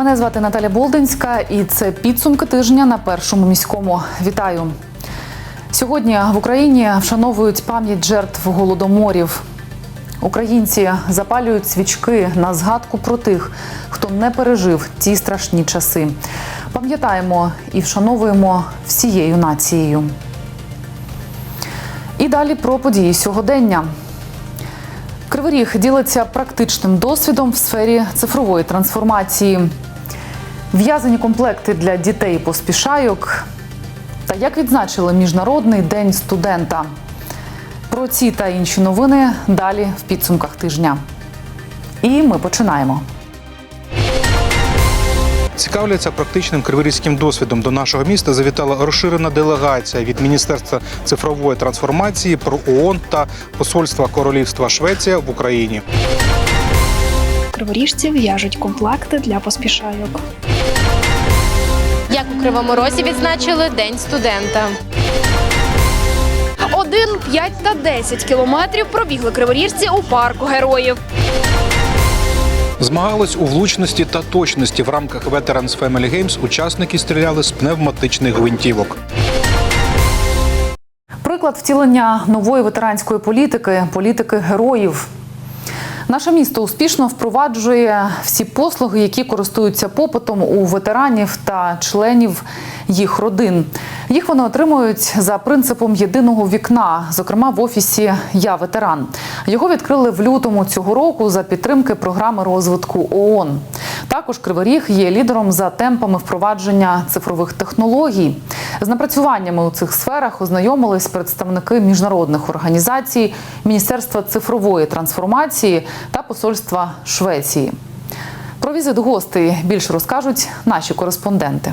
Мене звати Наталя Болдинська, і це підсумки тижня на першому міському. Вітаю. Сьогодні в Україні вшановують пам'ять жертв голодоморів. Українці запалюють свічки на згадку про тих, хто не пережив ці страшні часи. Пам'ятаємо і вшановуємо всією нацією. І далі про події сьогодення. Кривий Ріг ділиться практичним досвідом в сфері цифрової трансформації. В'язані комплекти для дітей поспішайок. Та як відзначили Міжнародний день студента. Про ці та інші новини далі в підсумках тижня. І ми починаємо. Цікавляться практичним криворізьким досвідом. До нашого міста завітала розширена делегація від Міністерства цифрової трансформації про ООН та Посольства Королівства Швеція в Україні. Криворіжці в'яжуть комплекти для поспішайок. У Кривому Розі відзначили День студента. 1, 5 та 10 кілометрів пробігли криворіжці у парку героїв. Змагались у влучності та точності в рамках Veterans Family Games Учасники стріляли з пневматичних гвинтівок. Приклад втілення нової ветеранської політики політики героїв. Наше місто успішно впроваджує всі послуги, які користуються попитом у ветеранів та членів їх родин. Їх вони отримують за принципом єдиного вікна, зокрема в офісі Я ветеран. Його відкрили в лютому цього року за підтримки програми розвитку ООН. Також Кривий Ріг є лідером за темпами впровадження цифрових технологій. З напрацюваннями у цих сферах ознайомились представники міжнародних організацій, Міністерства цифрової трансформації та Посольства Швеції. Про візит гостей більше розкажуть наші кореспонденти.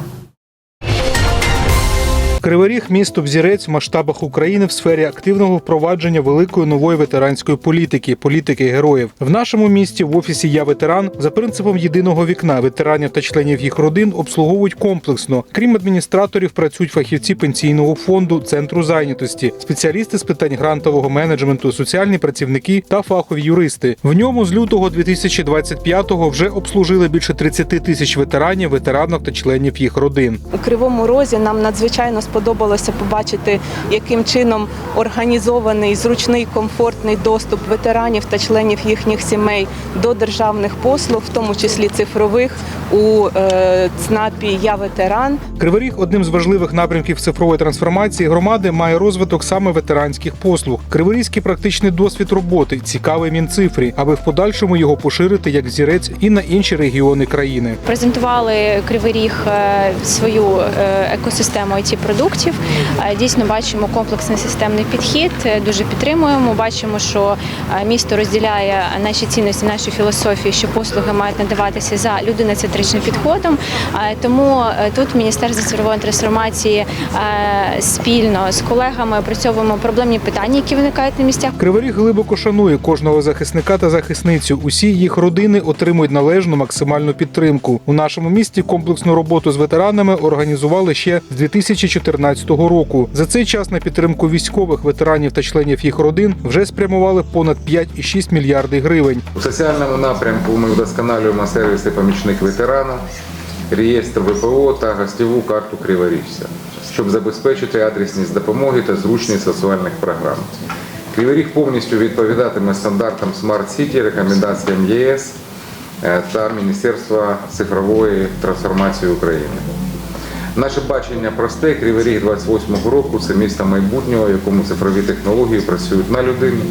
Кривий Ріг – місто взірець в масштабах України в сфері активного впровадження великої нової ветеранської політики політики героїв. В нашому місті в офісі Я ветеран за принципом єдиного вікна ветеранів та членів їх родин обслуговують комплексно. Крім адміністраторів, працюють фахівці пенсійного фонду, центру зайнятості, спеціалісти з питань грантового менеджменту, соціальні працівники та фахові юристи. В ньому з лютого 2025-го вже обслужили більше 30 тисяч ветеранів, ветеранок та членів їх родин. У Кривому Розі нам надзвичайно сподобалося побачити, яким чином організований зручний комфортний доступ ветеранів та членів їхніх сімей до державних послуг, в тому числі цифрових, у е, ЦНАПі Я ветеран. Кривий Ріг одним з важливих напрямків цифрової трансформації громади має розвиток саме ветеранських послуг. Криворізький практичний досвід роботи цікавий мінцифрі, аби в подальшому його поширити як зірець і на інші регіони країни. презентували Кривий Ріг е, свою е, екосистему it продуктів. Е, Дійсно бачимо комплексний системний підхід. е, Дуже підтримуємо. Бачимо, що е, місто розділяє наші цінності, наші філософії, що послуги мають надаватися за людиноцентричним підходом. Тому тут Міністерство цифрової трансформації спільно з колегами опрацьовуємо проблемні питання, які виникають на місцях. Кривий Ріг глибоко шанує кожного захисника та захисницю. Усі їх родини отримують належну максимальну підтримку. У нашому місті комплексну роботу з ветеранами організували ще з 2014 року. За цей час на підтримку військових ветеранів та членів їх родин вже спрямували понад 5,6 мільярди гривень. У соціальному напрямку ми вдосконалюємо сервіси помічник ветерана, реєстр ВПО та гостєву карту Криворіжця, щоб забезпечити адресність допомоги та зручність соціальних програм. Кривий Ріг повністю відповідатиме стандартам Smart City, рекомендаціям ЄС е, та Міністерства цифрової трансформації України. Наше бачення просте. Кривий Ріг 28-го року це місто майбутнього, в якому цифрові технології працюють на людину,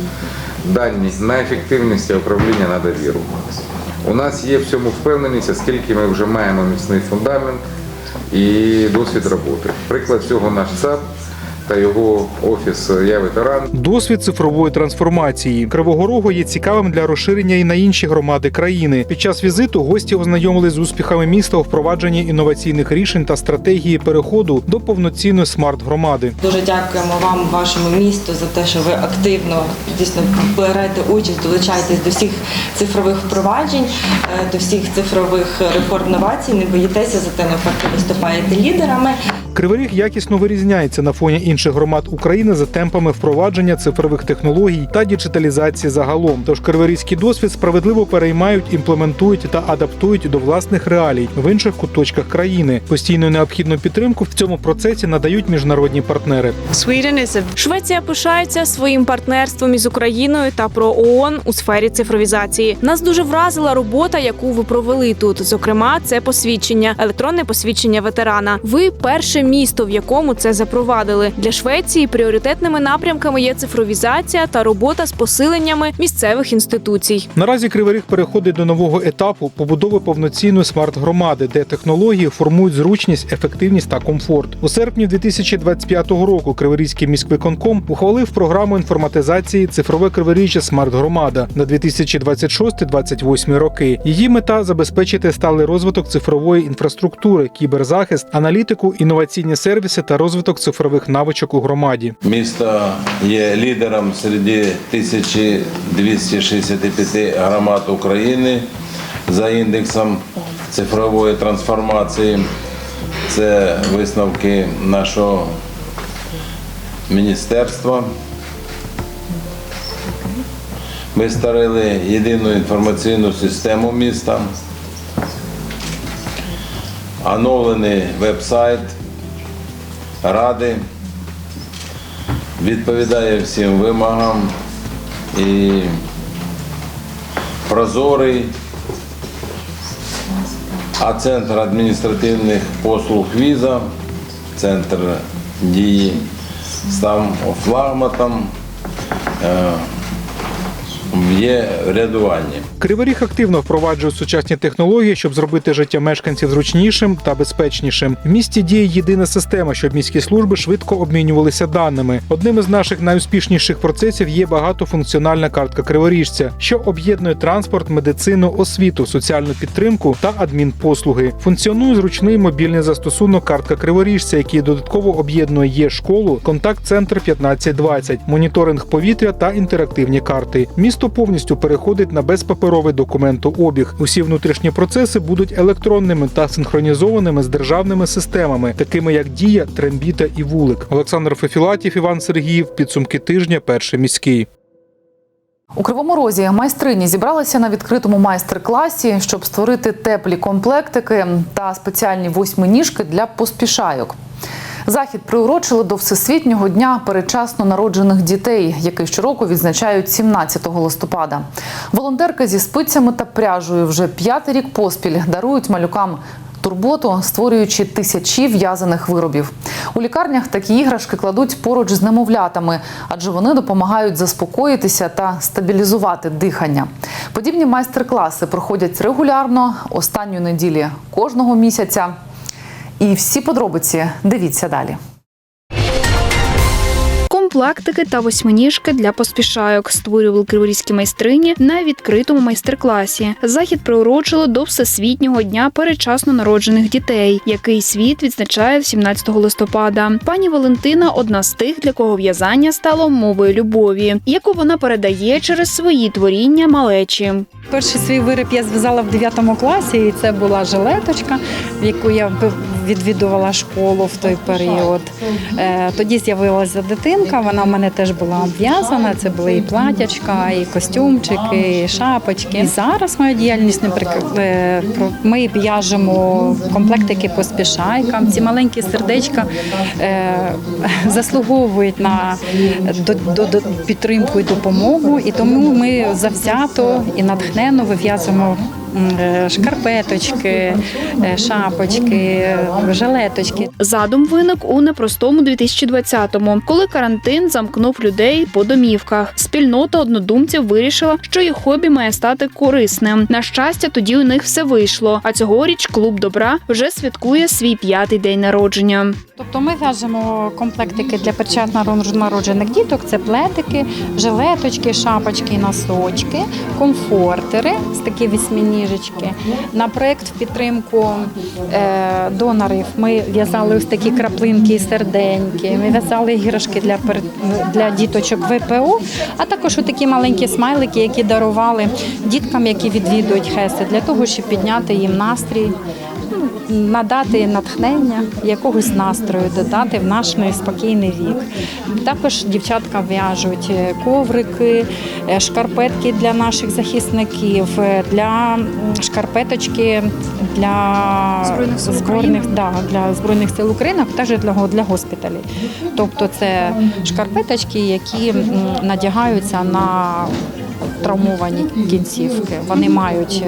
дані на ефективність управління на довіру. У нас є в цьому впевненість, оскільки ми вже маємо міцний фундамент і досвід роботи. Приклад цього наш ЦАП та його офіс Я ветеран. Досвід цифрової трансформації Кривого Рогу є цікавим для розширення і на інші громади країни. Під час візиту гості ознайомились з успіхами міста у впровадженні інноваційних рішень та стратегії переходу до повноцінної смарт-громади. Дуже дякуємо вам, вашому місту, за те, що ви активно дійсно берете участь, долучаєтесь до всіх цифрових впроваджень, е, до всіх цифрових реформ новацій. Не боїтеся, зате навпаки виступаєте лідерами. Кривий Ріг якісно вирізняється на фоні інших громад України за темпами впровадження цифрових технологій та діджиталізації загалом. Тож криворізький досвід справедливо переймають, імплементують та адаптують до власних реалій в інших куточках країни. Постійну необхідну підтримку в цьому процесі надають міжнародні партнери. Швеція пишається своїм партнерством із Україною та про ООН у сфері цифровізації. Нас дуже вразила робота, яку ви провели тут. Зокрема, це посвідчення, електронне посвідчення ветерана. Ви перше місто, в якому це запровадили. Для Швеції пріоритетними напрямками є цифровізація та робота з посиленнями місцевих інституцій. Наразі Кривий переходить до нового етапу побудови повноцінної смарт-громади, де технології формують зручність, ефективність та комфорт. У серпні 2025 року Криворізький міськвиконком ухвалив програму інформатизації цифрове Криворіжжя смарт-громада на 2026-2028 роки. Її мета забезпечити сталий розвиток цифрової інфраструктури, кіберзахист, аналітику, інноваційні сервіси та розвиток цифрових навичок у громаді. Місто є лідером серед 1265 громад України за індексом цифрової трансформації. Це висновки нашого міністерства. Ми створили єдину інформаційну систему міста, оновлений веб-сайт ради відповідає всім вимогам. І прозорий, а центр адміністративних послуг віза, центр дії став флагматом, е, є рядування. Кривий Ріг активно впроваджує сучасні технології, щоб зробити життя мешканців зручнішим та безпечнішим. В місті діє єдина система, щоб міські служби швидко обмінювалися даними. Одним із наших найуспішніших процесів є багатофункціональна картка криворіжця, що об'єднує транспорт, медицину, освіту, соціальну підтримку та адмінпослуги. Функціонує зручний мобільний застосунок картка криворіжця, який додатково об'єднує є школу, контакт-центр 1520, моніторинг повітря та інтерактивні карти. Місто повністю переходить на безпаперовий документообіг. Усі внутрішні процеси будуть електронними та синхронізованими з державними системами, такими як Дія, Трембіта і Вулик. Олександр Фефілатів, Іван Сергіїв. Підсумки тижня. Перший міський. У Кривому Розі майстрині зібралися на відкритому майстер-класі, щоб створити теплі комплектики та спеціальні восьминіжки для поспішайок. Захід приурочили до Всесвітнього дня передчасно народжених дітей, який щороку відзначають 17 листопада. Волонтерки зі спицями та пряжею вже п'ятий рік поспіль дарують малюкам турботу, створюючи тисячі в'язаних виробів. У лікарнях такі іграшки кладуть поруч з немовлятами, адже вони допомагають заспокоїтися та стабілізувати дихання. Подібні майстер-класи проходять регулярно останньої неділі кожного місяця. І всі подробиці дивіться далі. Комплектики та восьминіжки для поспішайок створювали криворізькі майстрині на відкритому майстер-класі. Захід приурочили до Всесвітнього дня передчасно народжених дітей, який світ відзначає 17 листопада. Пані Валентина одна з тих, для кого в'язання стало мовою любові, яку вона передає через свої творіння малечі. Перший свій виріб я зв'язала в 9 класі, і це була жилеточка, в яку я відвідувала школу в той період. Е, Тоді з'явилася дитинка, вона в мене теж була обв'язана. Це були і платячка, і костюмчики, і шапочки. І зараз моя діяльність не Ми в'яжемо комплектики по спішайкам. Ці маленькі сердечка е, заслуговують на підтримку і допомогу. І тому ми завзято і натхненно вив'язуємо шкарпеточки, е, шапочки, е, жилеточки. Задум виник у непростому 2020-му, коли карантин замкнув людей по домівках. Спільнота однодумців вирішила, що їх хобі має стати корисним. На щастя, тоді у них все вийшло. А цьогоріч клуб добра вже святкує свій п'ятий день народження. Тобто ми в'яжемо комплектики для перчатно народжених діток. Це плетики, жилеточки, шапочки, носочки, комфортери з такі вісьмініжечки. На проект в підтримку е, донорів ми в'язали ось такі краплинки і серденьки. Ми в'язали іграшки для для діточок ВПО, а також такі маленькі смайлики, які дарували діткам, які відвідують хеси, для того, щоб підняти їм настрій. Надати натхнення, якогось настрою, додати в наш неспокійний вік. Також дівчатка в'яжуть е, коврики, е, шкарпетки для наших захисників, е, для шкарпеточки для Збройних сил збройних, да, для збройних сил України, також для, для госпіталей. Тобто це шкарпеточки, які надягаються на травмовані кінцівки. Вони мають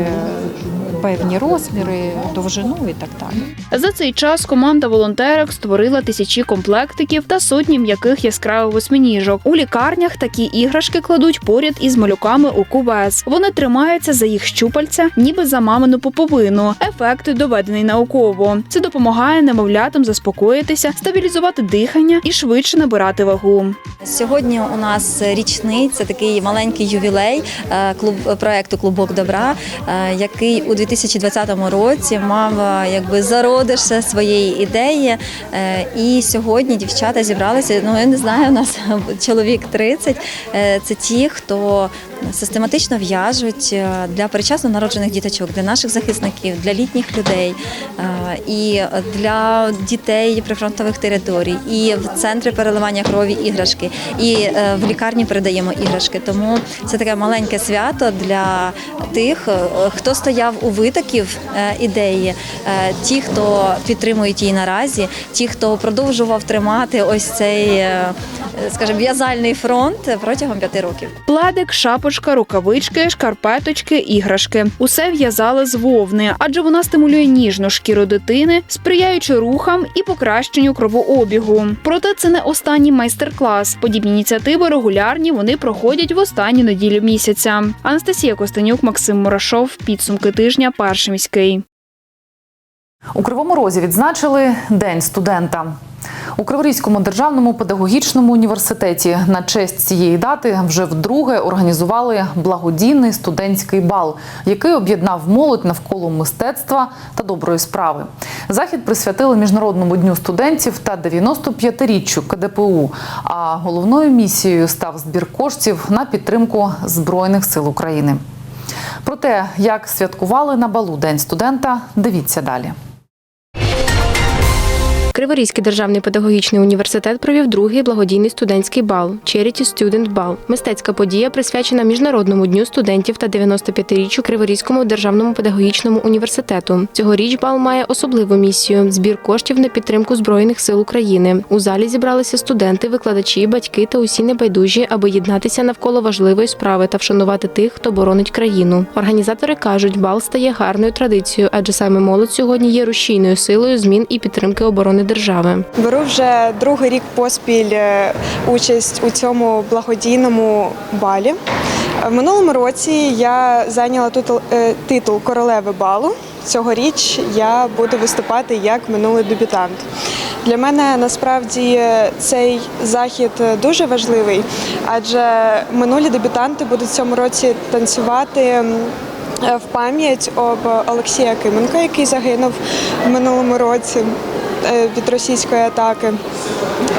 певні розміри, довжину і так далі. За цей час команда волонтерок створила тисячі комплектиків та сотні м'яких яскравих восьминіжок. У лікарнях такі іграшки кладуть поряд із малюками у кувес. Вони тримаються за їх щупальця, ніби за мамину поповину. Ефект доведений науково. Це допомагає немовлятам заспокоїтися, стабілізувати дихання і швидше набирати вагу. Сьогодні у нас річний, це такий маленький ювілей е, клуб проекту Клубок добра, е, який у 2020 році мав якби зародиш своєї ідеї. Е, І сьогодні дівчата зібралися. Ну я не знаю, у нас чоловік 30. Е, Це ті, хто систематично в'яжуть е, для перечасно народжених діточок, для наших захисників, для літніх людей е, і для дітей прифронтових територій, і в центри переливання крові іграшки, і е, в лікарні передаємо іграшки. Тому це таке маленьке свято для тих, хто стояв у витоків ідеї, ті, хто підтримують її наразі, ті, хто продовжував тримати ось цей, скажімо, в'язальний фронт протягом п'яти років. Пледик, шапочка, рукавички, шкарпеточки, іграшки. Усе в'язали з вовни, адже вона стимулює ніжну шкіру дитини, сприяючи рухам і покращенню кровообігу. Проте це не останній майстер-клас. Подібні ініціативи регулярні вони проходять в останню неділю місяця. Анастасія Костенюк, Максим Мурашов. Підсумки тижня. Перший міський. У Кривому Розі відзначили День студента. У Криворізькому державному педагогічному університеті на честь цієї дати вже вдруге організували благодійний студентський бал, який об'єднав молодь навколо мистецтва та доброї справи. Захід присвятили міжнародному дню студентів та 95-річчю КДПУ. А головною місією став збір коштів на підтримку збройних сил України. Про те, як святкували на балу День студента, дивіться далі. Криворізький державний педагогічний університет провів другий благодійний студентський бал Charity Student Ball. Мистецька подія присвячена міжнародному дню студентів та 95-річчю Криворізькому державному педагогічному університету. Цьогоріч бал має особливу місію збір коштів на підтримку збройних сил України. У залі зібралися студенти, викладачі, батьки та усі небайдужі, аби єднатися навколо важливої справи та вшанувати тих, хто боронить країну. Організатори кажуть, бал стає гарною традицією, адже саме молодь сьогодні є рушійною силою змін і підтримки оборони держави. Беру вже другий рік поспіль е, участь у цьому благодійному балі. В минулому році я зайняла е, титул королеви балу. Цьогоріч я буду виступати як минулий дебютант. Для мене насправді цей захід дуже важливий, адже минулі дебютанти будуть в цьому році танцювати. е, В пам'ять об Олексія Кименка, який загинув в минулому році від російської атаки.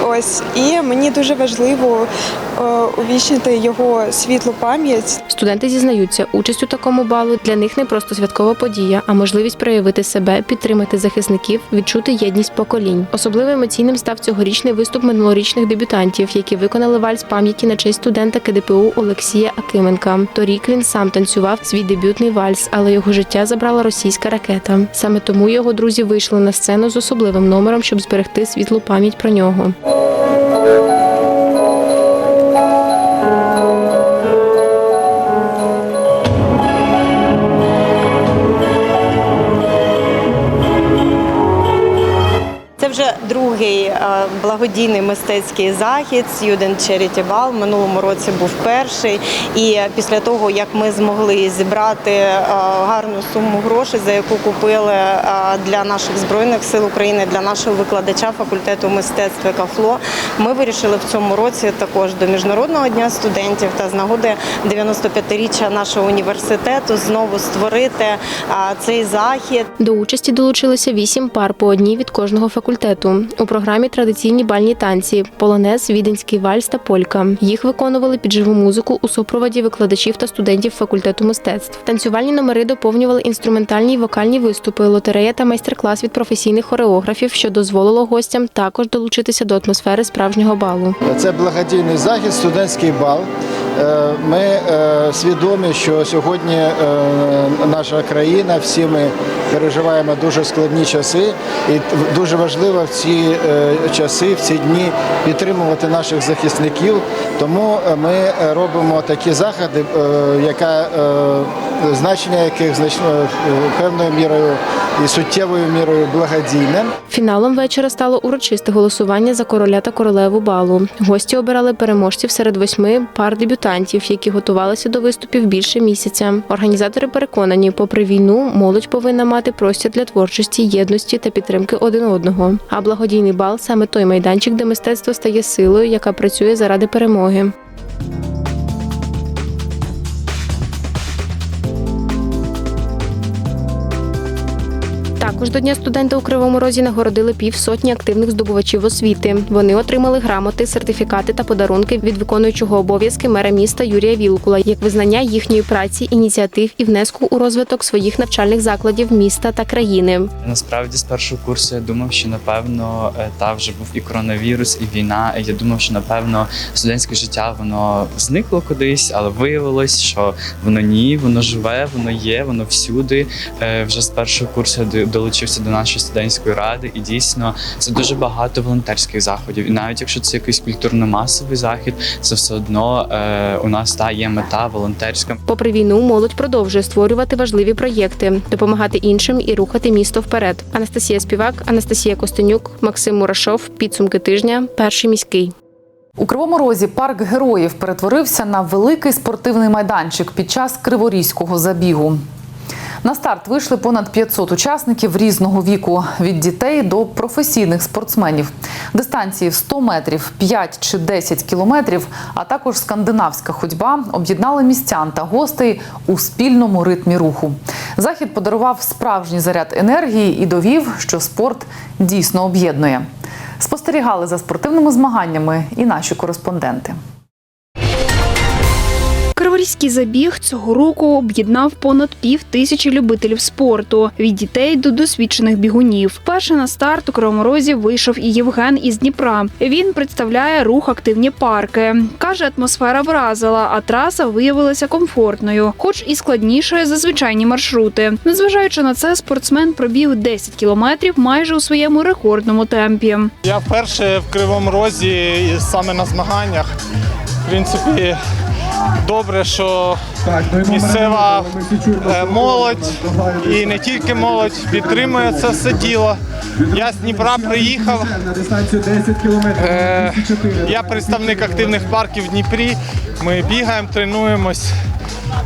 Ось і мені дуже важливо е, увічнити його світлу пам'ять. Студенти зізнаються, участь у такому балу для них не просто святкова подія, а можливість проявити себе, підтримати захисників, відчути єдність поколінь. Особливо емоційним став цьогорічний виступ минулорічних дебютантів, які виконали вальс пам'яті на честь студента КДПУ Олексія Акименка. Торік він сам танцював свій дебютний вальс, але його життя забрала російська ракета. Саме тому його друзі вийшли на сцену з особливим номером, щоб зберегти світлу пам'ять про нього. Другий е, благодійний мистецький захід Student Charity Ball. Минулому році був перший. І після того, як ми змогли зібрати е, гарну суму грошей, за яку купили е, для наших збройних сил України, для нашого викладача факультету мистецтва КАФЛО, ми вирішили в цьому році також до міжнародного дня студентів та з нагоди 95-річчя нашого університету знову створити цей захід. До участі долучилися вісім пар по одній від кожного факультету. факультету. У програмі традиційні бальні танці, полонез, віденський вальс та полька. Їх виконували під живу музику у супроводі викладачів та студентів факультету мистецтв. Танцювальні номери доповнювали інструментальні й вокальні виступи, лотерея та майстер-клас від професійних хореографів, що дозволило гостям також долучитися до атмосфери справжнього балу. Це благодійний захід, студентський бал. Е, Ми е, свідомі, що сьогодні е, наша країна, всі ми переживаємо дуже складні часи, і дуже важливо в ці часи, в ці дні підтримувати наших захисників. Тому ми робимо такі заходи, яка значення яких значно певною мірою і суттєвою мірою благодійне. Фіналом вечора стало урочисте голосування за короля та королеву балу. Гості обирали переможців серед восьми пар дебютантів, які готувалися до виступів більше місяця. Організатори переконані, попри війну, молодь повинна мати простір для творчості, єдності та підтримки один одного. А благодійний бал саме той майданчик, де мистецтво стає силою, яка працює заради перемоги. Також до Дня студента у Кривому Розі нагородили півсотні активних здобувачів освіти. Вони отримали грамоти, сертифікати та подарунки від виконуючого обов'язки мера міста Юрія Вілкула як визнання їхньої праці, ініціатив і внеску у розвиток своїх навчальних закладів міста та країни. Насправді з першого курсу я думав, що напевно е, та вже був і коронавірус, і війна. Я думав, що напевно студентське життя воно зникло кудись, але виявилось, що воно ні, воно живе, воно є, воно всюди. Е, Вже з першого курсу я долучився до нашої студентської ради, і дійсно це дуже багато волонтерських заходів. І навіть якщо це якийсь культурно-масовий захід, це все одно е, у нас та є мета волонтерська. Попри війну, молодь продовжує створювати важливі проєкти, допомагати іншим і рухати місто вперед. Анастасія Співак, Анастасія Костенюк, Максим Мурашов. Підсумки тижня. Перший міський. У Кривому Розі парк героїв перетворився на великий спортивний майданчик під час криворізького забігу. На старт вийшли понад 500 учасників різного віку від дітей до професійних спортсменів. Дистанції в 100 метрів, 5 чи 10 кілометрів, а також скандинавська ходьба об'єднали містян та гостей у спільному ритмі руху. Захід подарував справжній заряд енергії і довів, що спорт дійсно об'єднує. Спостерігали за спортивними змаганнями і наші кореспонденти. Криворізький забіг цього року об'єднав понад пів тисячі любителів спорту від дітей до досвідчених бігунів. Перше на старт у Кривому Розі вийшов і Євген із Дніпра. Він представляє рух активні парки. каже, атмосфера вразила, а траса виявилася комфортною, хоч і складнішою за звичайні маршрути. Незважаючи на це, спортсмен пробіг 10 кілометрів майже у своєму рекордному темпі. Я вперше в Кривому Розі саме на змаганнях. В принципі, добре, що місцева е, молодь і не тільки молодь підтримує це все діло. Я з Дніпра приїхав. Е, Я представник активних парків в Дніпрі. Ми бігаємо, тренуємось.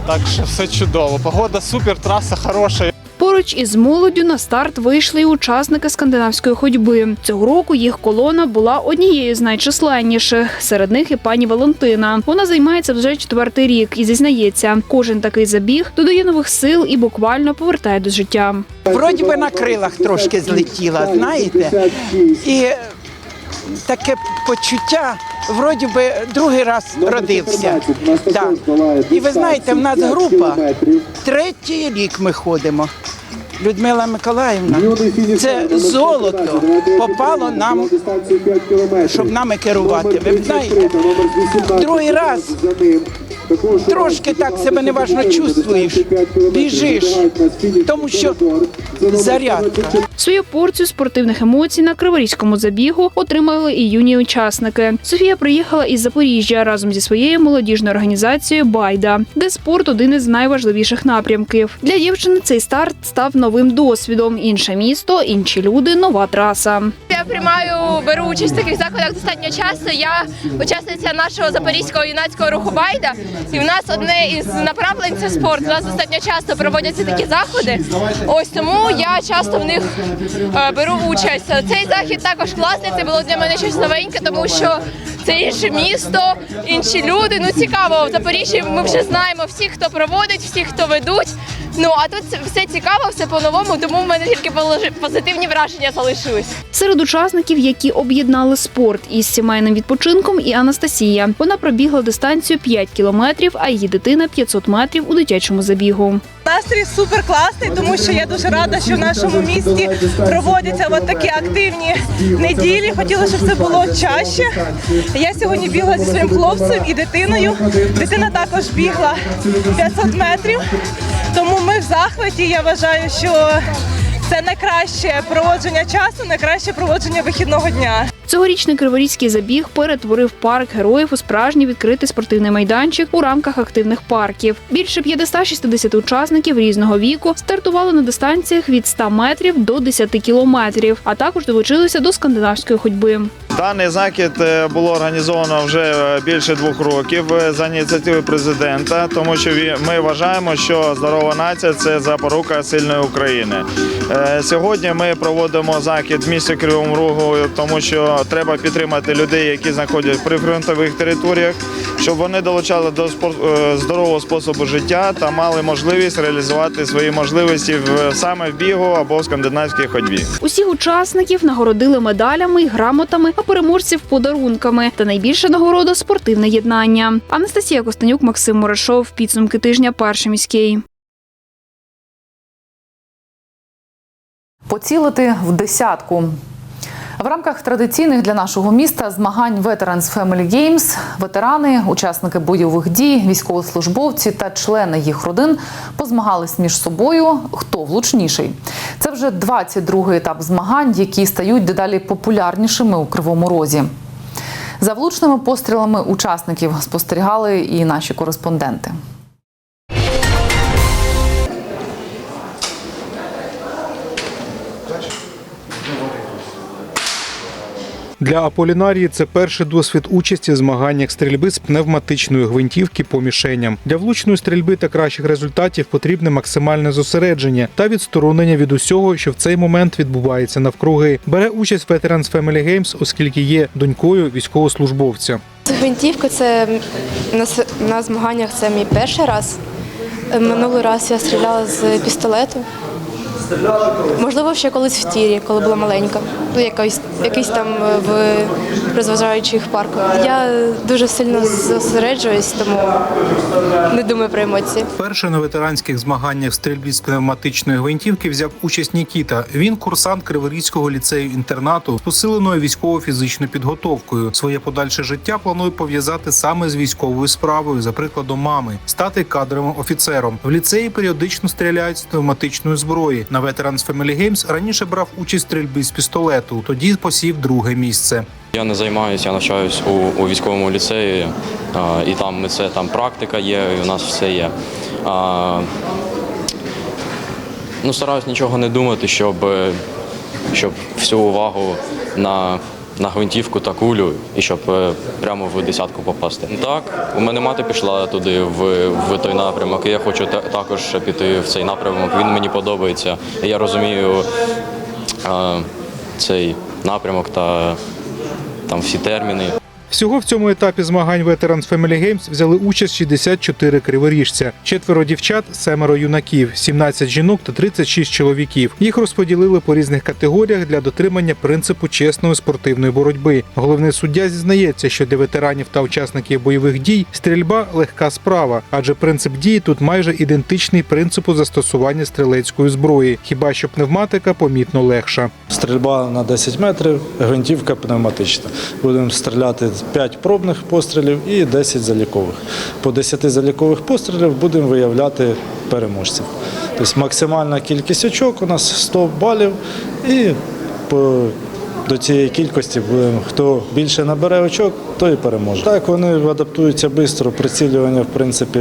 Так що все чудово. Погода супер, траса хороша. Поруч із молоддю на старт вийшли й учасники скандинавської ходьби. Цього року їх колона була однією з найчисленніших. Серед них і пані Валентина. Вона займається вже четвертий рік і зізнається, кожен такий забіг додає нових сил і буквально повертає до життя. Вроді би на крилах трошки злетіла, знаєте, і таке почуття, вроді би другий раз родився. Да. І ви знаєте, в нас група третій рік ми ходимо. Людмила Миколаївна, це золото попало нам, щоб нами керувати. Ви знаєте, другий раз трошки так себе неважно чувствуєш, біжиш, тому що зарядка. Свою порцію спортивних емоцій на криворізькому забігу отримали і юні учасники. Софія приїхала із Запоріжжя разом зі своєю молодіжною організацією Байда, де спорт один із найважливіших напрямків. Для дівчини цей старт став новим досвідом. Інше місто, інші люди, нова траса. Я приймаю, беру участь в таких заходах достатньо часто. Я учасниця нашого запорізького юнацького руху Байда, і в нас одне із направлень це спорт. У нас достатньо часто проводяться такі заходи. Ось тому я часто в них е, беру участь. Цей захід також класний. Це було для мене щось новеньке, тому що це інше місто, інші люди. Ну цікаво, в Запоріжжі ми вже знаємо всіх, хто проводить, всіх, хто ведуть. Ну а тут все цікаво, все по-новому, тому в мене тільки позитивні враження залишились. Серед учасників, які об'єднали спорт із сімейним відпочинком, і Анастасія. Вона пробігла дистанцію 5 кілометрів, а її дитина 500 метрів у дитячому забігу. Настрій супер класний, тому що я дуже рада, що в нашому місті проводяться от такі активні неділі. Хотіла, щоб це було чаще. Я сьогодні бігла зі своїм хлопцем і дитиною. Дитина також бігла 500 метрів. Тому ми в захваті. Я вважаю, що це найкраще проводження часу, найкраще проводження вихідного дня. Цьогорічний криворізький забіг перетворив парк героїв у справжній відкритий спортивний майданчик у рамках активних парків. Більше 560 учасників різного віку стартували на дистанціях від 100 метрів до 10 кілометрів, а також долучилися до скандинавської ходьби. Даний захід е, було організовано вже е, більше двох років е, за ініціативи президента, тому що ми вважаємо, що здорова нація це запорука сильної України. Сьогодні ми проводимо захід в місті Кривому Рогу, тому що треба підтримати людей, які знаходяться при фронтових територіях, щоб вони долучали до е, здорового способу життя та мали можливість реалізувати свої можливості в саме в бігу або в скандинавській ходьбі. Усіх учасників нагородили медалями й грамотами, а переможців подарунками. Та найбільша нагорода спортивне єднання. Анастасія Костенюк, Максим Морешов. Підсумки тижня. Перший міський. Поцілити в десятку. В рамках традиційних для нашого міста змагань Veterans Family Games ветерани, учасники бойових дій, військовослужбовці та члени їх родин позмагались між собою. Хто влучніший? Це вже 22-й етап змагань, які стають дедалі популярнішими у Кривому Розі. За влучними пострілами учасників спостерігали і наші кореспонденти. Для Аполінарії це перший досвід участі в змаганнях стрільби з пневматичної гвинтівки по мішеням. Для влучної стрільби та кращих результатів потрібне максимальне зосередження та відсторонення від усього, що в цей момент відбувається навкруги. Бере участь Veterans Family Games, оскільки є донькою військовослужбовця. Гвинтівка це на, змаганнях це мій перший раз. Е, Минулий раз я стріляла з пістолету. Можливо, ще колись в тірі, коли була маленька. Ну, якийсь, якийсь там е, в розважаючих парках. Я дуже сильно зосереджуюсь, тому не думаю про емоції. Перше на ветеранських змаганнях в стрільбі з пневматичної гвинтівки взяв участь Нікіта. Він курсант Криворізького ліцею інтернату з посиленою військово-фізичною підготовкою. Своє подальше життя планує пов'язати саме з військовою справою, за прикладом мами, стати кадровим офіцером. В ліцеї періодично стріляють з пневматичної зброї. На Veterans Family Games раніше брав участь в стрільбі з пістолету. Тоді посів друге місце. Я не займаюся, я навчаюсь у, у військовому ліцеї, а, і там це там практика є, і у нас все є. А, ну, стараюсь нічого не думати, щоб, щоб всю увагу на, на гвинтівку та кулю і щоб е, прямо в десятку попасти. Так, у мене мати пішла туди в, в той напрямок, я хочу та- також піти в цей напрямок. Він мені подобається. Я розумію а, цей напрямок та там всі терміни. Всього в цьому етапі змагань Veterans Family Games взяли участь 64 криворіжця, четверо дівчат, семеро юнаків, 17 жінок та 36 чоловіків. Їх розподілили по різних категоріях для дотримання принципу чесної спортивної боротьби. Головний суддя зізнається, що для ветеранів та учасників бойових дій стрільба легка справа, адже принцип дії тут майже ідентичний принципу застосування стрілецької зброї, хіба що пневматика помітно легша. Стрільба на 10 метрів, гвинтівка пневматична. Будемо стріляти 5 пробних пострілів і 10 залікових. По 10 залікових пострілів будемо виявляти переможців. Тобто максимальна кількість очок у нас 100 балів і по до цієї кількості будемо, хто більше набере очок, той і переможе. Так, вони адаптуються швидко, прицілювання, в принципі,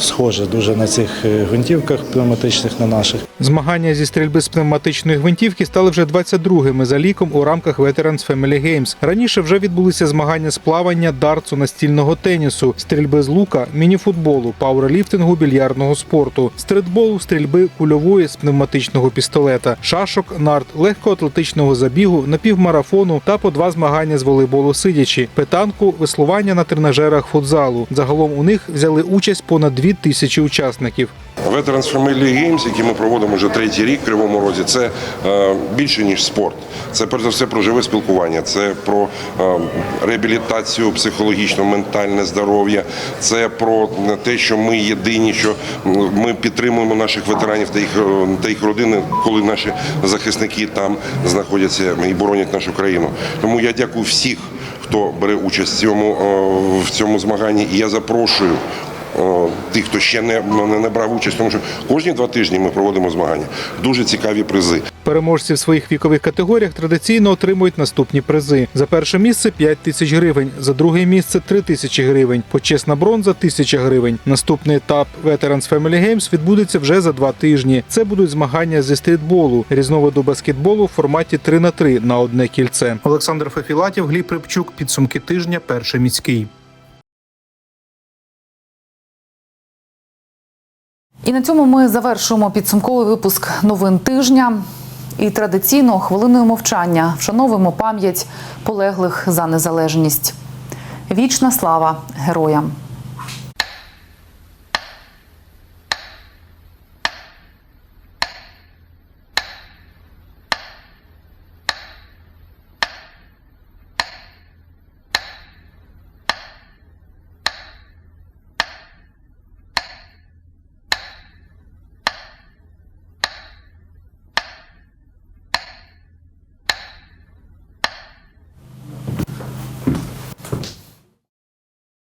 схоже дуже на цих е, гвинтівках пневматичних, на наших. Змагання зі стрільби з пневматичної гвинтівки стали вже 22-ми за ліком у рамках Veterans Family Games. Раніше вже відбулися змагання з плавання, дартсу, настільного тенісу, стрільби з лука, мініфутболу, пауерліфтингу, більярдного спорту, стритболу, стрільби кульової з пневматичного пістолета, шашок, нарт, легкоатлетичного забігу, напівмарафону та по два змагання з волейболу сидячи, петанку парку, веслування на тренажерах футзалу. Загалом у них взяли участь понад дві тисячі учасників. Veterans Family Games, які ми проводимо вже третій рік в Кривому Розі, це е, більше ніж спорт. Це перш за все про живе спілкування, це про е, реабілітацію психологічну, ментальне здоров'я, це про те, що ми єдині, що ми підтримуємо наших ветеранів та їх е, та їх родини, коли наші захисники там знаходяться і боронять нашу країну. Тому я дякую всіх, хто бере участь в цьому, е, в цьому змаганні, і я запрошую тих, хто ще не, не брав участь, тому що кожні два тижні ми проводимо змагання. Дуже цікаві призи. Переможці в своїх вікових категоріях традиційно отримують наступні призи. За перше місце 5 тисяч гривень, за друге місце 3 тисячі гривень, почесна бронза 1000 гривень. Наступний етап Veterans Family Games відбудеться вже за два тижні. Це будуть змагання зі стрітболу, різновиду баскетболу в форматі 3 на 3 на одне кільце. Олександр Фефілатів, Гліб Рибчук, підсумки тижня, перший міський. І на цьому ми завершуємо підсумковий випуск новин тижня. І традиційно хвилиною мовчання вшановуємо пам'ять полеглих за незалежність. Вічна слава героям!